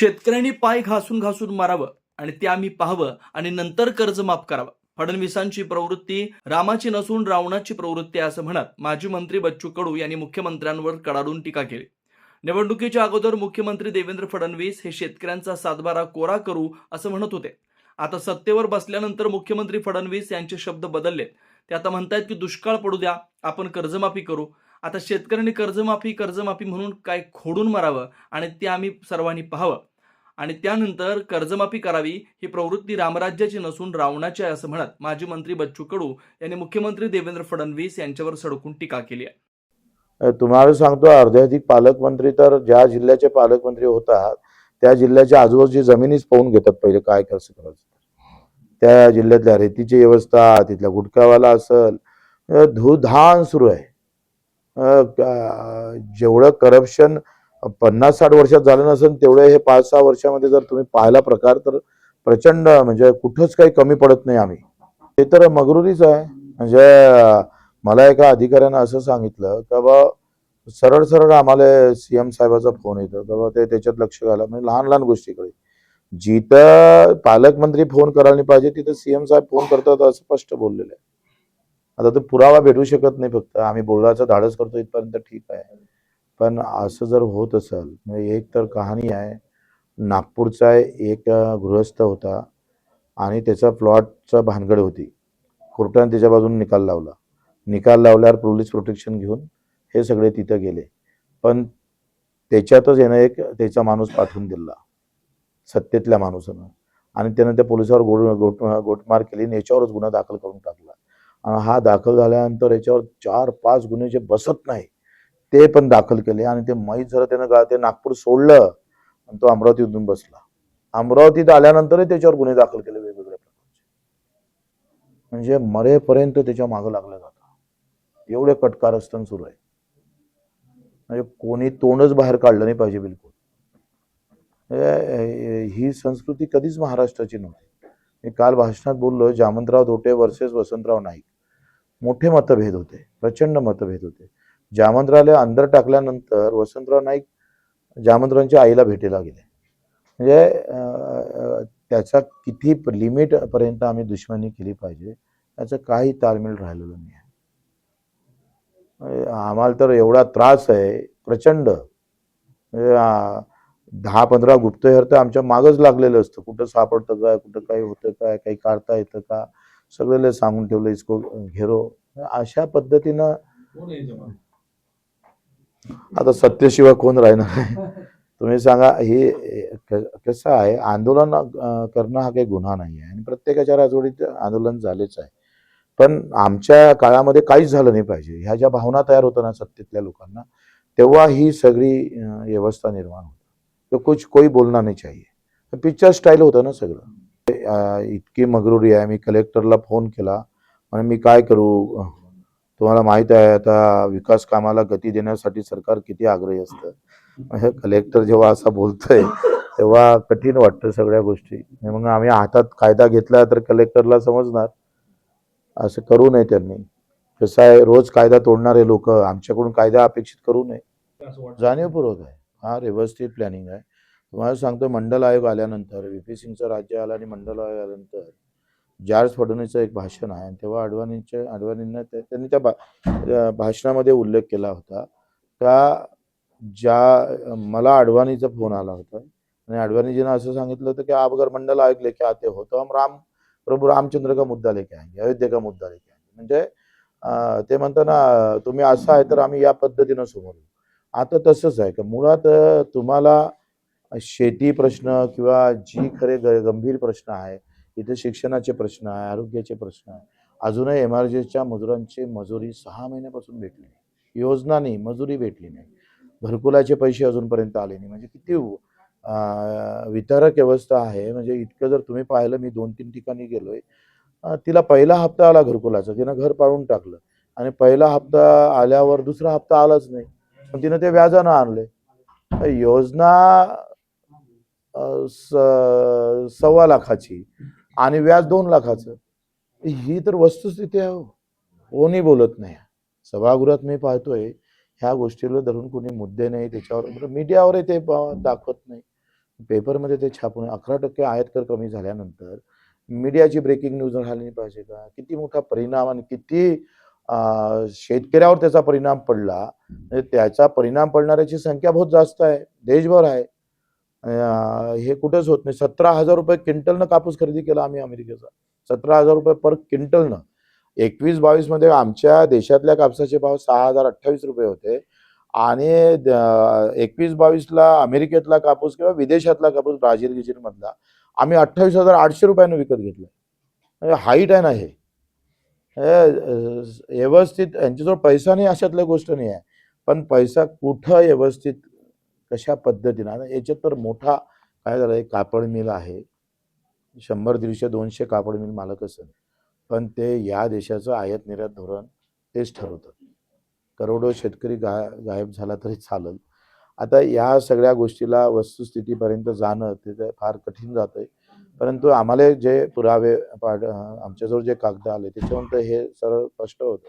शेतकऱ्यांनी पाय घासून घासून मारावं आणि ते आम्ही पाहावं आणि नंतर कर्ज माफ करावं. फडणवीसांची प्रवृत्ती रामाची नसून रावणाची प्रवृत्ती असं म्हणत माजी मंत्री बच्चू कडू यांनी मुख्यमंत्र्यांवर कडाडून टीका केली. निवडणुकीच्या अगोदर मुख्यमंत्री देवेंद्र फडणवीस हे शेतकऱ्यांचा सातबारा कोरा करू असं म्हणत होते. आता सत्तेवर बसल्यानंतर मुख्यमंत्री फडणवीस यांचे शब्द बदलले. ते आता म्हणतायत की दुष्काळ पडू द्या आपण कर्जमाफी करू. आता शेतकऱ्यांनी कर्जमाफी कर्जमाफी म्हणून काय खोडून मारावं आणि ते आम्ही सर्वांनी पाहावं. आणि त्यानंतर कर्जमाफी करावी ही प्रवृत्ती रामराज्याची नसून रावणाची आहे असं म्हणत माजी मंत्री बच्चू कडू यांनी मुख्यमंत्री देवेंद्र फडणवीस यांच्यावर सडकून टीका केली आहे. तुम्हाला सांगतो अर्ध्याधिक पालकमंत्री तर ज्या जिल्ह्याचे पालकमंत्री होतात त्या जिल्ह्याच्या आजूबाजूची जमिनीच पाहून घेतात पहिले काय कसं करायचं. त्या जिल्ह्यातल्या रेतीची व्यवस्था तिथल्या गुटखावाला असल धुधान सुरू आहे. जेवढं करप्शन पन्नास साठ वर्षात झालं नसेल तेवढे हे पाच सहा वर्षामध्ये जर तुम्ही पाहिला प्रकार तर प्रचंड म्हणजे कुठंच काही कमी पडत नाही आम्ही. ते तर मगरुरीच आहे. म्हणजे मला एका अधिकाऱ्यानं असं सांगितलं की बा सरळ सरळ आम्हाला सीएम साहेबाचा फोन येतो बाबा बा ते त्याच्यात लक्ष घाला म्हणजे लहान लहान गोष्टीकडे. जिथं पालकमंत्री फोन करायला पाहिजे तिथं सीएम साहेब फोन करतात असं स्पष्ट बोललेलं आहे. आता तो पुरावा भेटू शकत नाही फक्त. आम्ही बोलायचं धाडस करतो इथपर्यंत ठीक आहे. पण असं जर होत असेल म्हणजे एक तर कहाणी आहे नागपूरचा एक गृहस्थ होता आणि त्याचा प्लॉटचा भानगड होती. कोर्टाने त्याच्या बाजूने निकाल लावला. निकाल लावल्यावर पोलीस प्रोटेक्शन घेऊन हे सगळे तिथं गेले. पण त्याच्यातच यानं एक त्याचा माणूस पाठवून दिला. सत्तेतल्या माणूसानं. आणि त्यानं त्या पोलिसावर गोड गोट गोटमार केली आणि याच्यावरच गुन्हा दाखल करून टाकला. आणि हा दाखल झाल्यानंतर याच्यावर चार पाच गुन्हे जे बसत नाही ते पण दाखल केले आणि ते माहीत झालं त्यानं ते नागपूर सोडलं आणि तो अमरावतीतून बसला. अमरावतीत आल्यानंतरही त्याच्यावर गुन्हे दाखल केले वेगवेगळ्या प्रकारचे. म्हणजे मरेपर्यंत त्याच्या मागं लागलं जातं. एवढे कटकारस्थान सुरू आहे. म्हणजे कोणी तोंडच बाहेर काढलं नाही पाहिजे बिलकुल. ही संस्कृती कधीच महाराष्ट्राची नव्हती. मी काल भाषणात बोललो जामंतराव धोटे वर्सेस वसंतराव नाईक. मोठे मतभेद होते प्रचंड मतभेद होते. जामंतरावला अंदर टाकल्यानंतर वसंतराव नाईक जामंतरावांच्या आईला भेटीला गेले. म्हणजे त्याचा किती लिमिट पर्यंत आम्ही दुश्मनी केली पाहिजे याचं काही ताळमेळ राहिलेलं नाही आहे. म्हणजे आम्हाला तर एवढा त्रास आहे प्रचंड. म्हणजे दहा पंधरा गुप्तहेर तर आमच्या मागच लागलेलं असतं. कुठं सापडतं काय कुठं काही होतं काय काही काढता येतं का? सगळ्याला सांगून ठेवलं इसको घेरो. अशा पद्धतीनं आता सत्यशिवाय कोण राहणार आहे? तुम्ही सांगा हे कसं आहे? आंदोलन करणं हा काही गुन्हा नाही आहे आणि प्रत्येकाच्या राजवडीत आंदोलन झालेच आहे. पण आमच्या काळामध्ये काहीच झालं नाही पाहिजे. ह्या ज्या भावना तयार होतात ना सत्तेतल्या लोकांना तेव्हा ही सगळी व्यवस्था निर्माण होती. तो कुछ कोई बोलना नाही चाहिए. पिक्चर स्टाईल होतं ना सगळं. इतकी मगरुरी आहे. मी कलेक्टरला फोन केला. म्हणजे मी काय करू? तुम्हाला माहीत आहे आता विकास कामाला गती देण्यासाठी सरकार किती आग्रही असतं. कलेक्टर जेव्हा असा बोलतोय तेव्हा कठीण वाटतं सगळ्या गोष्टी. मग आम्ही हातात कायदा घेतला तर कलेक्टरला समजणार. असं करू नये त्यांनी. कसं आहे रोज कायदा तोडणारे लोक आमच्याकडून कायदा अपेक्षित करू नये. जाणीवपूर्वक आहे. हा व्यवस्थित प्लॅनिंग आहे. तुम्हाला सांगतो मंडल आयोग आल्यानंतर व्ही पी सिंगचं राज्य आलं आणि मंडल आयोग आल्यानंतर जॉर्ज फडणवीसचं एक भाषण आहे. आणि तेव्हा अडवाणींच्या अडवाणींना त्यांनी त्या भा भाषणामध्ये उल्लेख केला होता. का ज्या मला अडवाणीचा फोन आला होता. आणि अडवाणीजीनं असं सांगितलं होतं की आप अगर मंडल आयोग लेके आते हो तो हम राम प्रभू रामचंद्र का मुद्दा लेके आएंगे अयोध्या का मुद्दा लेके आएंगे. म्हणजे ते म्हणतं ना तुम्ही असं आहे तर आम्ही या पद्धतीनं समोर आता तसंच आहे का? मुळात तुम्हाला शेती प्रश्न किंवा जी खरे ग- गंभीर प्रश्न आहे इथे शिक्षणाचे प्रश्न आहे आरोग्याचे प्रश्न आहे. अजूनही एम आर मजुरांची मजुरी सहा महिन्यापासून भेटली नाही. योजना नाही मजुरी भेटली नाही. घरकुलाचे पैसे अजूनपर्यंत आले नाही. म्हणजे किती वितरक व्यवस्था आहे. म्हणजे इतकं जर तुम्ही पाहिलं मी दोन तीन ठिकाणी गेलोय तिला पहिला हप्ता आला घरकुलाचा. तिनं घर पाडून टाकलं. आणि पहिला हप्ता आल्यावर दुसरा हप्ता आलाच नाही. पण तिनं ते व्याजानं आणले योजना सव्वा लाखाची. आणि व्याज दोन लाखाचं. ही तर वस्तुस्थिती आहे हो. कोणी बोलत नाही. सभागृहात मी पाहतोय ह्या गोष्टीला धरून कोणी मुद्दे नाही त्याच्यावर म्हणजे मीडियावरही ते दाखवत नाही. पेपरमध्ये ते छापून अकरा टक्के आयात कर कमी झाल्यानंतर मीडियाची ब्रेकिंग न्यूज झाली पाहिजे का? किती मोठा परिणाम आणि किती शेतकऱ्यावर त्याचा परिणाम पडला. म्हणजे त्याचा परिणाम पडणाऱ्याची संख्या बहुत जास्त आहे. देशभर आहे. हे कुठंच होत नाही. सतरा हजार रुपये क्विंटलनं कापूस खरेदी केला आम्ही अमेरिकेचा. सतरा हजार रुपये पर क्विंटलनं. एकवीस बावीसमध्ये आमच्या देशातल्या कापसाचे भाव सहा हजार अठ्ठावीस रुपये होते. आणि एकवीस बावीसला अमेरिकेतला कापूस किंवा विदेशातला कापूस ब्राझील गिजीलमधला आम्ही अठ्ठावीस हजार आठशे रुपयानं विकत घेतला म्हणजे हाईट आहे ना हे. हे, व्यवस्थित यांच्याजवळ पैसा नाही अशातल्या गोष्ट नाही आहे. पण पैसा कुठं व्यवस्थित कशा पद्धतीनं आता याच्यात तर मोठा काय झालं आहे कापड मिल आहे. शंभर दीडशे दोनशे कापड मिल मालक असेल. पण ते या देशाचं आयात निर्यात धोरण तेच ठरवतात करोडो शेतकरी गा गायब झाला तरी चालेल. आता या सगळ्या गोष्टीला वस्तुस्थितीपर्यंत जाणं ते फार कठीण जातं आहे परंतु आम्हाला जे पुरावे पाड आमच्याजवळ जे कागद आले त्याच्यानंतर हे सरळ स्पष्ट होतं.